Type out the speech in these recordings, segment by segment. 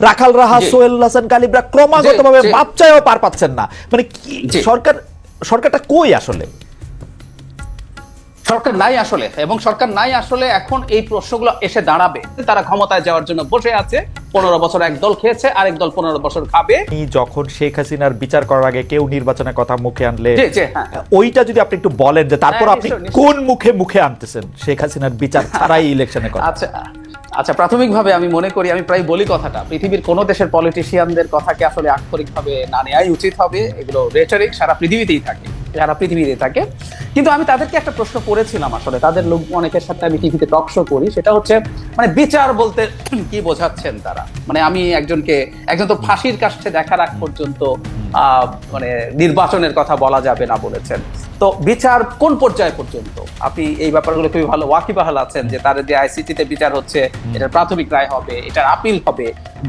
রাখাল রাহা সোহেল হাসান কালিবরা ক্রমাগতভাবে জি, জি। পার পাচ্ছেন না। মানে কি সরকার সরকারটা কই আসলে? সরকার নাই আসলে এবং সরকার নাই আসলে এখন এই প্রশ্নগুলো এসে দাঁড়াবে। তারা ক্ষমতায় যাওয়ার জন্য বসে আছে। পনেরো বছর এক দল খেয়েছে আরেক দল পনেরো বছর খাবে। যখন শেখ হাসিনার বিচার করার আগে কেউ নির্বাচনের কথা মুখে আনলে হ্যাঁ। ওইটা যদি আপনি একটু বলেন যে তারপর হ্যাঁ, আপনি। কোন মুখে মুখে আনতেছেন শেখ হাসিনার বিচার ছাড়াই ইলেকশনের কথা? আচ্ছা। আচ্ছা প্রাথমিকভাবে আমি মনে করি, আমি প্রায় বলি কথাটা, পৃথিবীর কোন দেশের পলিটিশিয়ানদের কথাকে আসলে আক্ষরিকভাবে না নেওয়াই উচিত হবে, এগুলো রেটারিক সারা পৃথিবীতেই থাকে, সারা পৃথিবীতে থাকে। কিন্তু আমি তাদেরকে একটা প্রশ্ন করেছিলাম আসলে, তাদের লোক, অনেকের সাথে আমি টিভিতে টক শো করি, সেটা হচ্ছে মানে বিচার বলতে কি বোঝাচ্ছেন তারা? মানে আমি একজনকে, একজন তো ফাঁসির কাছে দেখার আগ পর্যন্ত মানে নির্বাচনের কথা বলা যাবে না বলেছেন। তো বিচার কোন পর্যায় পর্যন্ত? আপনি এই ব্যাপারগুলো খুবই ভালো ওয়াকিবাহাল আছেন যে তার যে আইসিটিতে বিচার হচ্ছে এটার প্রাথমিক রায় হবে এটার আপিল হবে।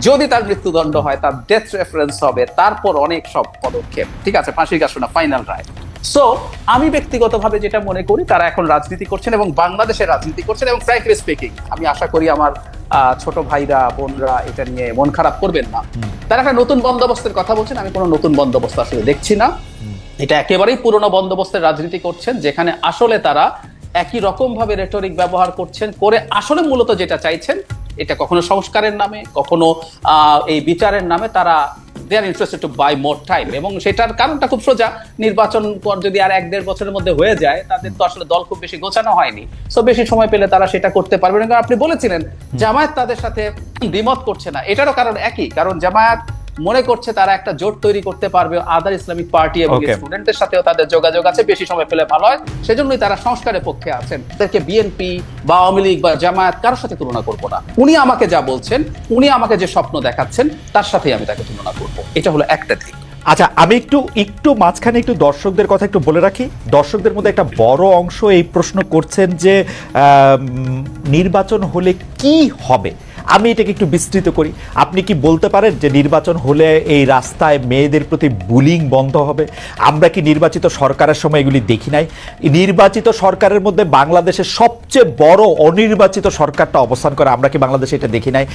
যদি তার মৃত্যুদণ্ড হয় তার ডেথ রেফারেন্স হবে তারপর অনেক সব পদক্ষেপ। ঠিক আছে ফাঁসির কাছে না ফাইনাল রায়। সো আমি ব্যক্তিগতভাবে যেটা মনে করি তারা এখন রাজনীতি করছেন এবং বাংলাদেশে রাজনীতি করছেন এবং ফ্র্যাঙ্কলি স্পিকিং আমি আশা করি আমার আহ, ছোট ভাইরা বোনরা এটা নিয়ে মন খারাপ করবেন না। তারা একটা নতুন বন্দোবস্তের কথা বলছেন আমি কোনো নতুন বন্দোবস্ত আসলে দেখছি না। এটা একেবারেই পুরনো বন্দোবস্তের রাজনীতি করছেন যেখানে আসলে তারা একই রকম ভাবে রেটরিক ব্যবহার করছেন করে আসলে মূলত যেটা চাইছেন এটা কখনো সংস্কারের নামে কখনো এই বিচারের নামে তারা they are interested to buy more time এবং সেটার কারণটা খুব সোজা নির্বাচন পর যদি আর এক দেড় বছরের মধ্যে হয়ে যায় তাদের তো আসলে দল খুব বেশি গোছানো হয়নি। সো বেশি সময় পেলে তারা সেটা করতে পারবেন কারণ আপনি বলেছিলেন জামায়াত তাদের সাথে দ্বিমত করছে না। এটারও কারণ একই। কারণ জামায়াত মনে করছে তারা একটা জোট তৈরি করতে পারবে আদার ইসলামিক পার্টি এবং. স্টুডেন্টদের সাথেও তাদের যোগাযোগ আছে বেশি সময় পেলে ভালো হয়। সেজন্যই তারা সংস্কারের পক্ষে আছেন। তাদেরকে বিএনপি বা আওয়ামী লীগ বা জামায়াত কারোর সাথে তুলনা করব না। উনি আমাকে যা বলছেন উনি আমাকে যে স্বপ্ন দেখাচ্ছেন তার সাথেই আমি তাকে তুলনা করব। এটা হলো একটা দিক। আচ্ছা আমি একটু একটু মাঝখানে একটু দর্শকদের কথা একটু বলে রাখি। দর্শকদের মধ্যে একটা বড় অংশ এই প্রশ্ন করছেন যে নির্বাচন হলে কি হবে? আমি এটাকে একটু বিস্তৃত করি। আপনি কি বলতে পারেন যে নির্বাচন হলে এই রাস্তায় মেয়েদের প্রতি বুলিং বন্ধ হবে? আমরা কি নির্বাচিত সরকারের সময় এগুলি দেখি নাই? নির্বাচিত সরকারের মধ্যে বাংলাদেশের সবচেয়ে বড় অনির্বাচিত সরকারটা অবস্থান করে, আমরা কি বাংলাদেশে এটা দেখি নাই?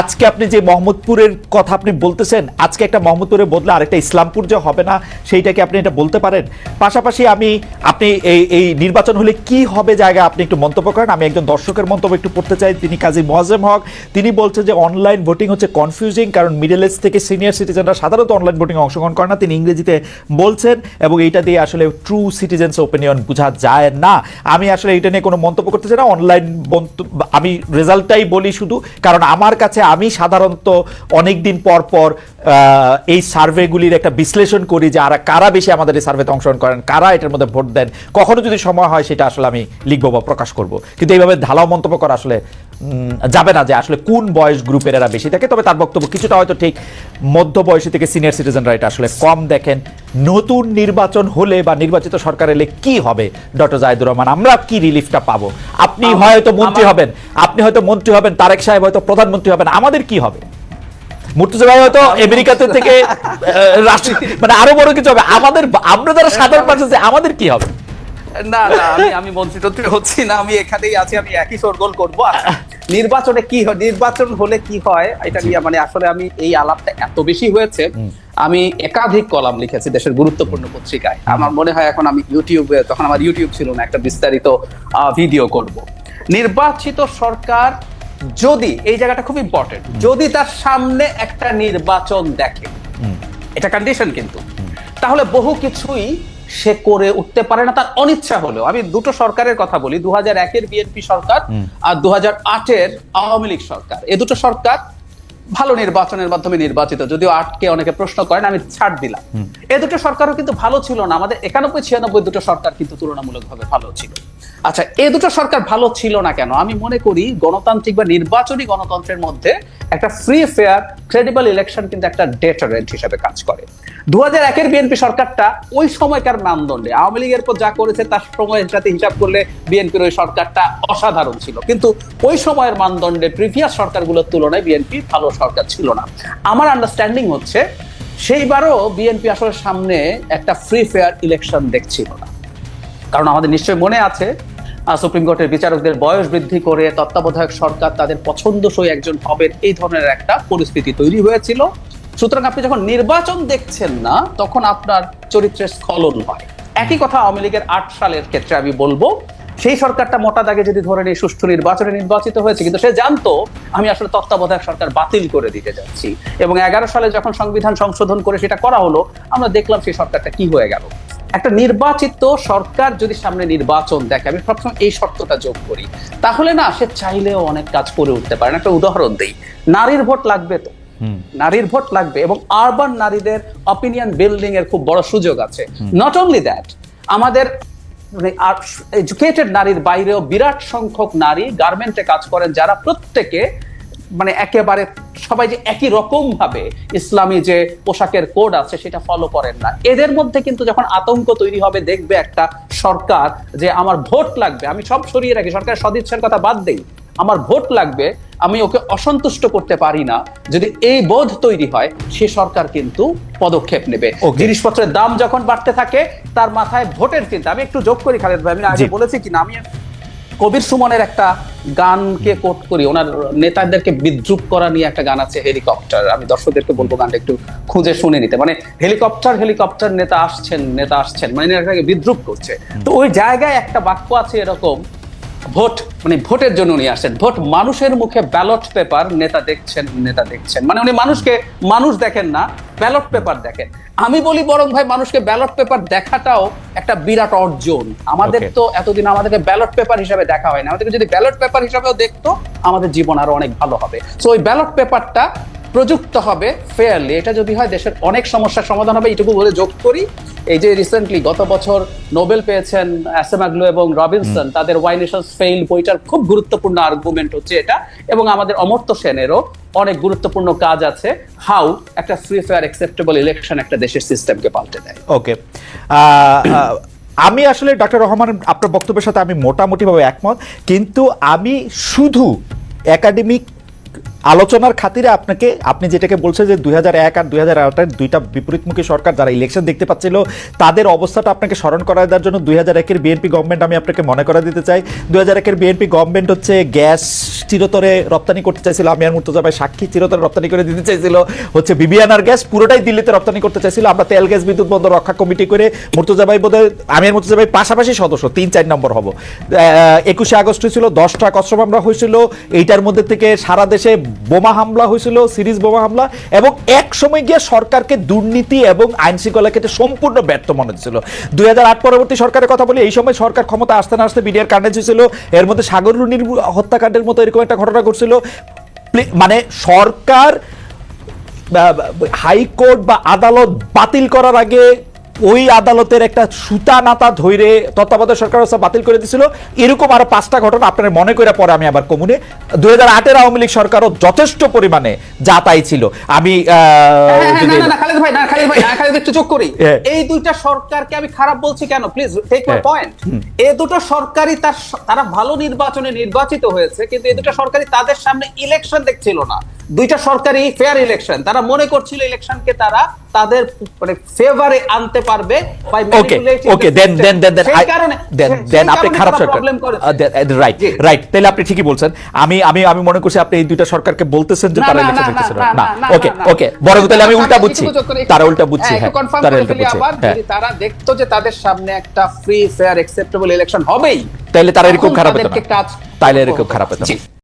আজকে আপনি যে মোহাম্মদপুরের কথা আপনি বলতেছেন, আজকে একটা মোহাম্মদপুরের বদলে আরেকটা ইসলামপুর যে হবে না, সেইটাকে আপনি এটা বলতে পারেন? পাশাপাশি আমি, আপনি এই এই নির্বাচন হলে কি হবে জায়গা আপনি একটু মন্তব্য করেন? আমি একজন দর্শকের মন্তব্য একটু পড়তে চাই, তিনি কাজী মোয়াজেম হক। তিনি বলছেন যে অনলাইন ভোটিং হচ্ছে কনফিউজিং কারণ মিডল এজ থেকে সিনিয়র সিটিজেনরা সাধারণত অনলাইন ভোটিং অংশগ্রহণ করে না। তিনি ইংরেজিতে বলছেন এবং এইটা দিয়ে আসলে ট্রু সিটিজেন্স ওপিনিয়ন বোঝা যায় না। আমি আসলে এটা নিয়ে কোনো মন্তব্য করতে চাই না। অনলাইন আমি রেজাল্টটাই বলি শুধু, কারণ আমার কাছে আমি সাধারণত অনেক দিন পর পর এই সার্ভেগুলির একটা বিশ্লেষণ করি যে আর, কারা বেশি আমাদের এই সার্ভেতে অংশগ্রহণ করেন, কারা এটার মধ্যে ভোট দেন। কখনো যদি সময় হয় সেটা আসলে আমি লিখব বা প্রকাশ করব। কিন্তু এইভাবে ঢালাও মন্তব্য করা আসলে যাবে না যে আসলে কোন বয়স গ্রুপের এরা বেশি থাকে তবে তার বক্তব্য কিছুটা হয়তো ঠিক মধ্য বয়সী থেকে সিনিয়র সিটিজেনরা এটা আসলে কম দেখেন। নতুন নির্বাচন হলে বা নির্বাচিত সরকার এলে কি হবে? ডক্টর জাহিদুর রহমান আমরা কি রিলিফটা পাবো? আপনি হয়তো মন্ত্রী হবেন আপনি হয়তো মন্ত্রী হবেন তারেক সাহেব হয়তো প্রধানমন্ত্রী হবেন আমাদের কি হবে? মুর্তুজা ভাই হয়তো আমেরিকাতে থেকে মানে আরও বড় কিছু হবে। আমাদের আমরা যারা সাধারণ মানুষ আছি, আমাদের কি হবে? না না আমি আমি মন্ত্রী টন্ত্রী হচ্ছি না আমি এখানেই আছি আমি একই সরগোল করব। নির্বাচনে কি হয় নির্বাচন হলে কি হয় এটা নিয়ে মানে আসলে আমি এই আলাপটা এত বেশি হয়েছে আমি একাধিক কলাম লিখেছি দেশের গুরুত্বপূর্ণ পত্রিকায়। আমার মনে হয় এখন আমি ইউটিউবে তখন আমার ইউটিউব ছিল না একটা বিস্তারিত ভিডিও করব। নির্বাচিত সরকার যদি এই জায়গাটা খুব ইম্পর্টেন্ট যদি তার সামনে একটা নির্বাচন দেখে এটা কন্ডিশন কিন্তু। তাহলে বহু কিছুই সে করে উঠতে পারে না তার অনিচ্ছা হলেও। আমি দুটো সরকারের কথা বলি দু হাজার একের বিএনপি সরকার আর দু হাজার আটের আওয়ামী লীগ সরকার। এ দুটো সরকার ভালো নির্বাচনের মাধ্যমে নির্বাচিত যদিও আটকে অনেকে প্রশ্ন করেন আমি ছাড় দিলাম। এ দুটো সরকারও কিন্তু ভালো ছিল না আমাদের একানব্বই ছিয়ানব্বই দুটো সরকার কিন্তু তুলনামূলকভাবে ভালো ছিল। আচ্ছা এ দুটো সরকার ভালো ছিল না কেন? আমি মনে করি গণতান্ত্রিক বা নির্বাচনী গণতন্ত্রের মধ্যে একটা ফ্রি ফেয়ার ক্রেডিবল ইলেকশন কিন্তু একটা ডেটারেন্ট হিসেবে কাজ করে। দু হাজার একের বিএনপি সরকারটা ওই সময়কার মানদণ্ডে। আওয়ামী লীগের পর যা করেছে তার সময়ের সাথে হিসাব করলে বিএনপির ওই সরকারটা অসাধারণ ছিল। কিন্তু ওই সময়ের মানদণ্ডে প্রিভিয়াস সরকারগুলোর তুলনায় বিএনপি ভালো সরকার ছিল না। আমার আন্ডারস্ট্যান্ডিং হচ্ছে সেইবারও বিএনপি আসলে সামনে একটা ফ্রি ফেয়ার ইলেকশন দেখছিল না। কারণ আমাদের নিশ্চয়ই মনে আছে সুপ্রিম কোর্টের বিচারকদের বয়স বৃদ্ধি করে তত্ত্বাবধায়ক সরকার তাদের পছন্দসই একজন হবেন এই ধরনের একটা পরিস্থিতি তৈরি হয়েছিল। সুতরাং আপনি যখন নির্বাচন দেখছেন না, তখন আপনার চরিত্রের স্খলন হয়। একই কথা আওয়ামী লীগের আট সালের ক্ষেত্রে আমি বলব, সেই সরকারটা মোটা দাগে যদি ধরে নিই, সুষ্ঠু নির্বাচনে নির্বাচিত হয়েছে, কিন্তু সে জানতো, আমি আসলে তত্ত্বাবধায়ক সরকার বাতিল করে দিতে যাচ্ছি। এবং এগারো সালে যখন সংবিধান সংশোধন করে সেটা করা হলো, আমরা দেখলাম সেই সরকারটা কি হয়ে গেল। একটা নির্বাচিত সরকার যদি সামনে নির্বাচন দেখে, আমি সবসময় এই শর্তটা যোগ করি। তাহলে না, সে চাইলেও অনেক কাজ করে উঠতে পারে। একটা উদাহরণ দিই। নারীর ভোট লাগবে তো। নারীর ভোট লাগবে এবং আরবান নারীদের অপিনিয়ন বিল্ডিং এর খুব বড় সুযোগ আছে। নট অনলি দ্যাট আমাদের এডুকেটেড নারীর বাইরেও বিরাট সংখ্যক নারী গার্মেন্টে কাজ করেন যারা প্রত্যেকে মানে একেবারে সবাই যে একই রকম ভাবে ইসলামী যে পোশাকের কোড আছে সেটা ফলো করেন না। এদের মধ্যে কিন্তু যখন আতঙ্ক তৈরি হবে দেখবে একটা সরকার যে আমার ভোট লাগবে আমি সব সরিয়ে রাখি সরকারের সদিচ্ছার কথা বাদ দেই আমার ভোট লাগবে আমি ওকে অসন্তুষ্ট করতে পারি না। যদি এই বোধ তৈরি হয় সে সরকার কিন্তু পদক্ষেপ নেবে. জিনিসপত্রের দাম যখন বাড়তে থাকে তার মাথায় ভোটের চিন্তা। আমি একটু যোগ করি খালেদ ভাই। আমি আগে। বলেছি কিনা আমি কবির সুমনের একটা গানকে কোট করি। ওনার নেতাদেরকে বিদ্রুপ করা নিয়ে একটা গান আছে হেলিকপ্টার। আমি দর্শকদেরকে বলব গানটা একটু খুঁজে শুনে নিতে। মানে হেলিকপ্টার হেলিকপ্টার নেতা আসছেন নেতা আসছেন। মানে বিদ্রুপ করছে। তো ওই জায়গায় একটা বাক্য আছে এরকম ভোট মানে ভোটের জন্য উনি আসছেন। ভোট মানুষের মুখে ব্যালট পেপার নেতা দেখছেন নেতা দেখছেন। মানে উনি মানুষকে মানুষ দেখেন না ব্যালট পেপার দেখেন। আমি বলি বরং ভাই মানুষকে ব্যালট পেপার দেখাটাও একটা বিরাট অর্জন। আমাদের তো এতদিন আমাদেরকে ব্যালট পেপার হিসাবে দেখা হয় না। আমাদেরকে যদি ব্যালট পেপার হিসাবেও দেখতো আমাদের জীবন আরও অনেক ভালো হবে। সো ওই ব্যালট পেপারটা প্রযুক্ত হবে ফেয়ারলি এটা যদি হয় দেশের অনেক সমস্যার সমাধান হবে। এইটুকু বলে যোগ করি। এই যে রিসেন্টলি গত বছর নোবেল পেয়েছেন অ্যাসেমাগলু এবং রবিনসন তাদের ওয়াই নেশনস ফেইল বইটার খুব গুরুত্বপূর্ণ আর্গুমেন্ট হচ্ছে এটা। এবং আমাদের অমর্ত্য সেনেরও অনেক গুরুত্বপূর্ণ কাজ আছে। হাউ একটা ফ্রি ফেয়ার অ্যাকসেপ্টেবল ইলেকশন একটা দেশের সিস্টেমকে পাল্টে দেয়। ওকে আমি আসলে ডক্টর রহমান আপনার বক্তব্যের সাথে আমি মোটামুটিভাবে একমত। কিন্তু আমি শুধু একাডেমিক আলোচনার খাতিরে আপনাকে, আপনি যেটাকে বলছেন যে দুই এক আর দুই হাজার দুইটা বিপরীতমুখী সরকার যারা ইলেকশন দেখতে পাচ্ছিল, তাদের অবস্থাটা আপনাকে স্মরণ করা দেওয়ার জন্য দুই হাজার একের বিএনপি গভর্নমেন্ট আমি আপনাকে মনে করা দিতে চাই। দুই হাজার একের বিএনপি গভর্নমেন্ট হচ্ছে গ্যাস চিরতরে রপ্তানি করতে চাইছিল, আমি আর মুর্তজা ভাই সাক্ষী চিরতরে রপ্তানি করে দিতে চাইছিল। হচ্ছে বিবিয়ানার গ্যাস পুরোটাই দিল্লিতে রপ্তানি করতে চাইছিল, আমরা তেল, গ্যাস, বিদ্যুৎ বন্দর রক্ষা কমিটি করে মুর্তজা ভাই বোধহয়, আমি আর মুর্তজা ভাই পাশাপাশি সদস্য, তিন, চার নম্বর হব। একুশে আগস্ট হয়েছিল, দশটা কষ্ট আমরা হয়েছিল, এইটার মধ্যে থেকে সারা দেশে বোমা হামলা হয়েছিল, সিরিজ বোমা হামলা, এবং এক সময় গিয়ে সরকারকে দুর্নীতি এবং আইন শৃঙ্খলা ক্ষেত্রে সম্পূর্ণ ব্যর্থ মনে হচ্ছিল। দুই হাজার আট পরবর্তী সরকারের কথা বলি, এই সময় সরকার ক্ষমতা আসতে না আসতে বিডিআর কাণ্ডে হয়েছিল এর মধ্যে সাগর রুনির হত্যাকাণ্ডের মতো এরকম একটা ঘটনা ঘটছিল। মানে সরকার হাইকোর্ট বা আদালত বাতিল করার আগে ওই আদালতের একটা সুতা নাতা ধৈরে তত্ত্বাবধায়ক সরকার ব্যবস্থা বাতিল করে দিছিল। এরকম আরও পাঁচটা ঘটনা আপনার মনে করে পরে আমি আবার কমুনে। দুই হাজার আটের আওয়ামী লীগ সরকারও যথেষ্ট পরিমাণে যা তাই ছিল। আমি হ্যাঁ, হ্যাঁ, যদি- না, না, না, খালেদ ভাই, না, খালেদ ভাই, না, খালেদ একটু চোখ করি। এই দুইটা সরকারকে আমি খারাপ বলছি কেন? Please take my. পয়েন্ট এই দুটো সরকারই তার তারা ভালো নির্বাচনে নির্বাচিত হয়েছে কিন্তু এই দুটো সরকারই তাদের সামনে ইলেকশন দেখছিল না। দুইটা সরকারি ফেয়ার ইলেকশন তারা মনে করছিল ইলেকশনকে তারা তাদের মানে ফেভারে আনতে পারবে ওকে ওকে দেন দেন দেন দেন দেন দেন আপনি খারাপ সরকার রাইট রাইট তাহলে আপনি ঠিকই বলছেন। আমি আমি আমি মনে করছি আপনি এই দুইটা সরকারকে বলতেছেন যে তারা ইলেকশন দেখতেছিল না, ওকে। ওকে বড় তাহলে আমি উল্টা বুঝছি। তারা উল্টা বুঝছি হ্যাঁ, হ্যাঁ তারা উল্টা বুঝছি আবার, হ্যাঁ। যদি তারা দেখতো যে তাদের সামনে একটা ফ্রি ফেয়ার অ্যাকসেপ্টেবল ইলেকশন হবেই তাহলে তারা এরকম খারাপ হতো না। তাহলে এরকম খারাপ হতো।